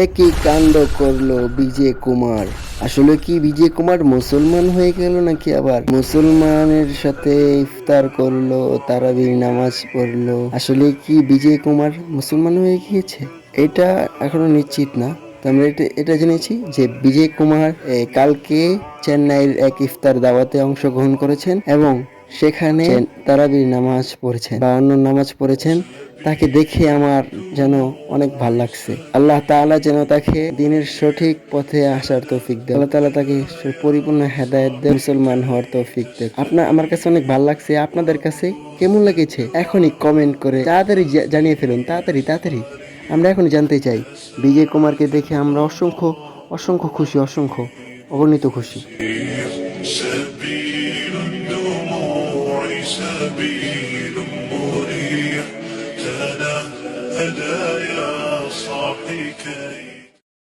একই কাণ্ড করল বিজয় কুমার। আসলে কি বিজয় কুমার মুসলমান হয়ে গেল নাকি আবার? মুসলমানের সাথে ইফতার করল তারাবির নামাজ পড়ল। আসলে কি বিজয় কুমার মুসলমান হয়ে গিয়েছে? এটা এখনও নিশ্চিত না। আমরা এটা এটা জেনেছি যে বিজয় কুমার কালকে চেন্নাইয়ের এক ইফতার দাওয়াতে অংশগ্রহণ করেছেন এবং সেখানে তারাবির নামাজ পড়েছেন বা অন্য নামাজ পড়েছেন। তাকে দেখে আমার যেন অনেক ভাল লাগছে আল্লাহ তাআলা যেন তাকে দিনের সঠিক পথে আসার তৌফিক দেয় আল্লাহ তাআলা তাকে স- পরিপূর্ণ হেদায়েত দেয় মুসলমান হওয়ার তৌফিক দেয় আপনার আমার কাছে অনেক ভালো লাগছে আপনাদের কাছে কেমন লেগেছে এখনই কমেন্ট করে তাড়াতাড়ি জা- জানিয়ে ফেলুন তাড়াতাড়ি তাড়াতাড়ি আমরা এখনই জানতে চাই বিজয় কুমারকে দেখে আমরা অসংখ্য অসংখ্য খুশি অসংখ্য অগণিত খুশি سبيل الدموع سبيل الهدايا صاحي كي